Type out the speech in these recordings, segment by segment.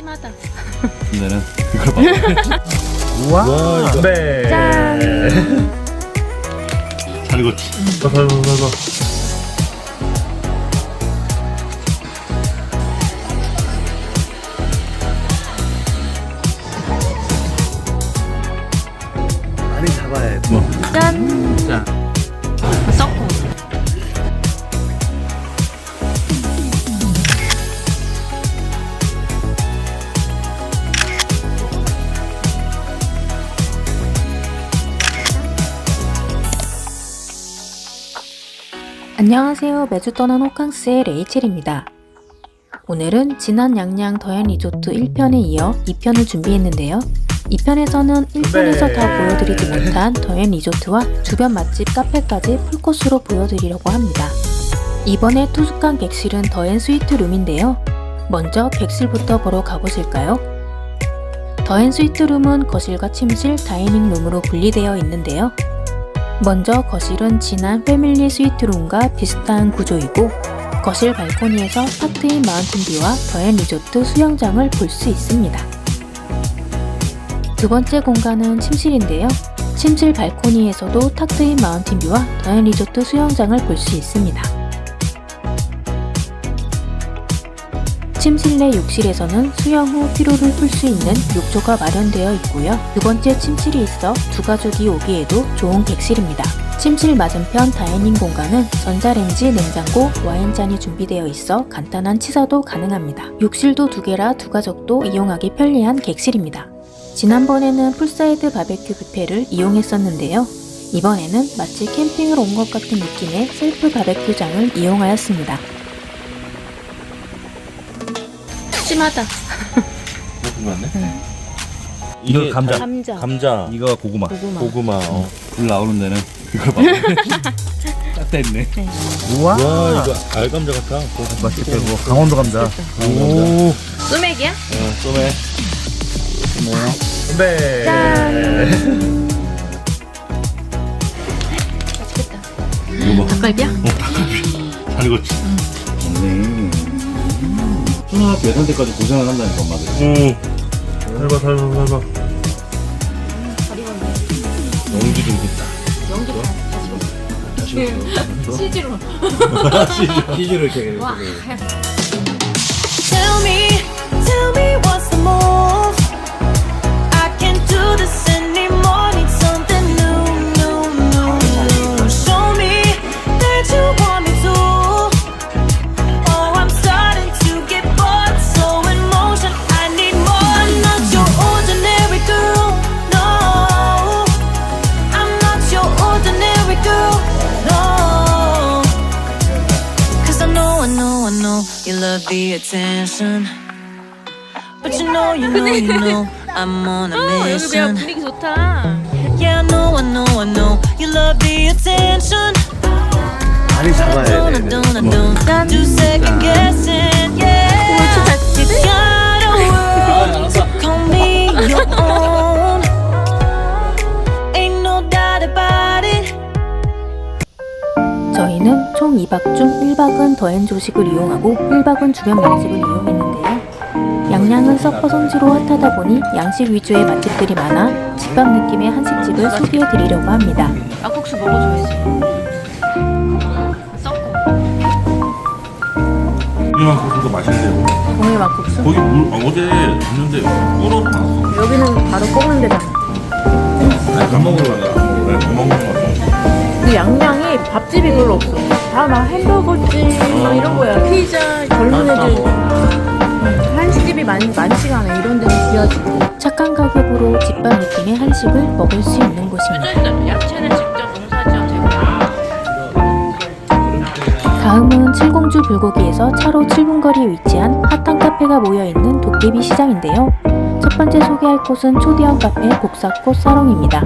심하다. 근데는 이걸 봐. 우와. 와, 이거. 네. 잘 익었지. 봐, 봐, 봐, 봐. 많이 잡아야 돼. 짠. 안녕하세요. 매주 떠난 호캉스의 레이첼입니다. 오늘은 지난 양양 더현 리조트 1편에 이어 2편을 준비했는데요. 2편에서는 1편에서 다 보여드리지 못한 더현 리조트와 주변 맛집 카페까지 풀코스로 보여드리려고 합니다. 이번에 투숙한 객실은 더현 스위트룸인데요. 먼저 객실부터 보러 가보실까요? 더현 스위트룸은 거실과 침실, 다이닝룸으로 분리되어 있는데요. 먼저 거실은 진한 패밀리 스위트룸과 비슷한 구조이고 거실 발코니에서 탁트인 마운틴뷰와 더앤 리조트 수영장을 볼 수 있습니다. 두 번째 공간은 침실인데요. 침실 발코니에서도 탁트인 마운틴뷰와 더앤 리조트 수영장을 볼 수 있습니다. 침실 내 욕실에서는 수영 후 피로를 풀 수 있는 욕조가 마련되어 있고요. 두 번째 침실이 있어 두 가족이 오기에도 좋은 객실입니다. 침실 맞은편 다이닝 공간은 전자레인지, 냉장고, 와인잔이 준비되어 있어 간단한 치사도 가능합니다. 욕실도 두 개라 두 가족도 이용하기 편리한 객실입니다. 지난번에는 풀사이드 바베큐 뷔페를 이용했었는데요. 이번에는 마치 캠핑을 온 것 같은 느낌의 셀프 바베큐장을 이용하였습니다. 심하다. 이거 맞네. 이거 이게 감자. 다- 감자. 감자. 이거 고구마. 고구마. 고구마. 어. 불 나오는 데는 이걸 봐. 딱 됐네. 우와. 와, 이거 알감자 같아. 맛있겠다, 이거. 강원도 감자. 오. 소맥이야? 어, 쏘네. 쏘네. 네. 짠. 맛있겠다. 이거 봐. 닭갈비야? 잘 익었지. 음. 초등학교 예산 때까지 고생을 한다니까, 엄마들. 응. 살봐, 살봐, 살봐. 연기 좀 있다. 연기 다 다시 치즈로. 치즈. 치즈를 이렇게. 와. Tell me, tell me what's the love the attention. But you know, you know, you know, I'm on a 어, 여기 그냥 mission. 분위기 좋다. Yeah, I know, I know, I know you love the attention. 많이 잡아야 Don't, I 돼. don't, I don't do second guessing. Yeah, you got a 2박 중 1박은 더앤 조식을 이용하고 1박은 주변 맛집을 이용했는데요. 양양은 서퍼 성지로 핫하다 보니 양식 위주의 맛집들이 많아 집밥 느낌의 한식집을 소개해 드리려고 합니다. 막국수 먹어줘야지. 이만 그거 맛있는데. 동해 막국수? 거기 물, 아, 어제 갔는데 끓어서 나왔어. 여기는 바로 꺾는 데다. 아니, 밥 먹으러 가자. 밥 먹으러 가자. 그 양양이 밥집이 별로 없어. 다 막 햄버거집 막 이런 거야. 피자 젊은 애들 한식집이 많, 많지가 않아. 이런 데는 귀하지. 착한 가격으로 집밥 느낌의 한식을 먹을 수 있는 곳입니다. 야채는 직접 농사지어 되고. 다음은 칠공주 불고기에서 차로 7분 거리에 위치한 핫한 카페가 모여 있는 도깨비 시장인데요. 첫 번째 소개할 곳은 초대형 카페 복사꽃 사롱입니다.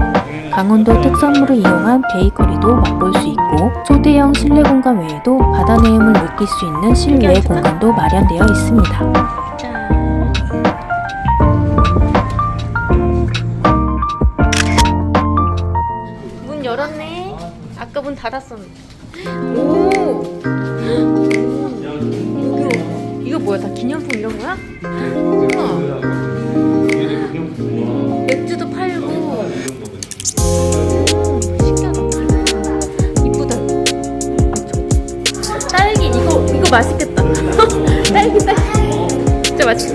강원도 특산물을 이용한 베이커리도 맛볼 수 있고 초대형 실내 공간 외에도 바다 내음을 느낄 수 있는 실외 공간도 마련되어 있습니다. 짠. 문 열었네. 아까 문 닫았었는데.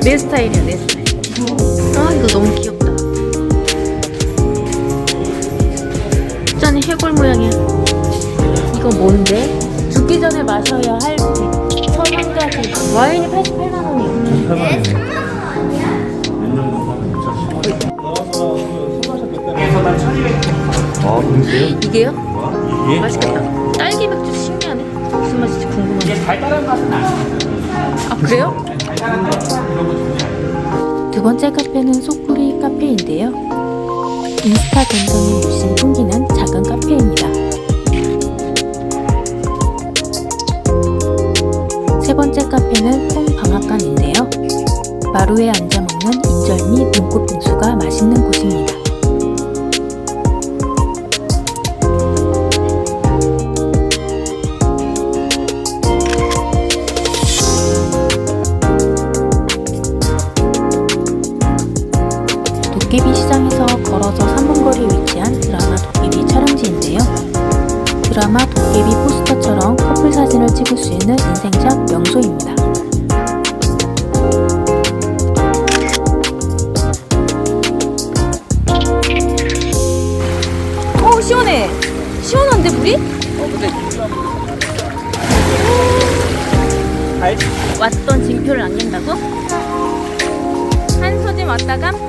내 스타일이야 내 스타일. 아 이거 너무 귀엽다. 짠이 해골 모양이야. 이거 뭔데? 죽기 전에 마셔야 할 천한 가지. 와인이 88만 원이야. 아, 그러세요? 이게요? 이게? 맛있겠다. 딸기 맥주 신기하네. 무슨 맛일지 궁금하네. 이게 달달한 맛은 아니야. 아 그래요? 두 번째 카페는 소쿠리 카페인데요. 인스타 감성이 물씬 풍기는 작은 카페입니다. 세 번째 카페는 콩방앗간인데요. 마루에 앉아 먹는 인절미 눈꽃 빙수가 맛있는 곳입니다. 도깨비 시장에서 걸어서 3분 거리에 위치한 드라마 도깨비 촬영지인데요. 드라마 도깨비 포스터처럼 커플 사진을 찍을 수 있는 인생샷 명소입니다. 어 시원해. 시원한데 물이? 왔던 징표를 남긴다고? 한소진 왔다가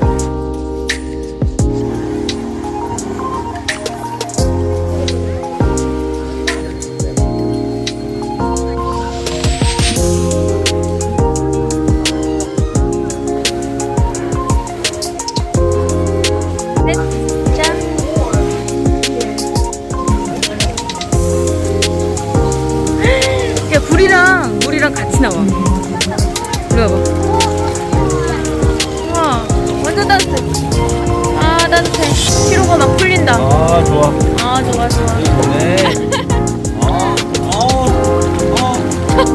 아 따뜻해. 피로가 막 풀린다. 아 좋아. 아 좋아 좋아. 네. 아, 아,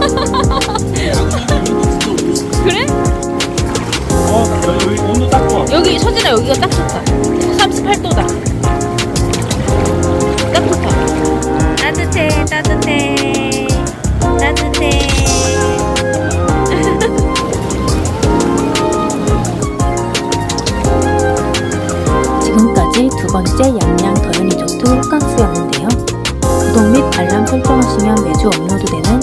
그래? 어, 여기 온도 딱 좋아. 여기 서진아 여기가 딱 좋다. 38도다. 딱 좋다. 따뜻해 따뜻해 두 번째 양양 더윤이 조트 호캉스였는데요. 구독 및 알람 설정하시면 매주 업로드되는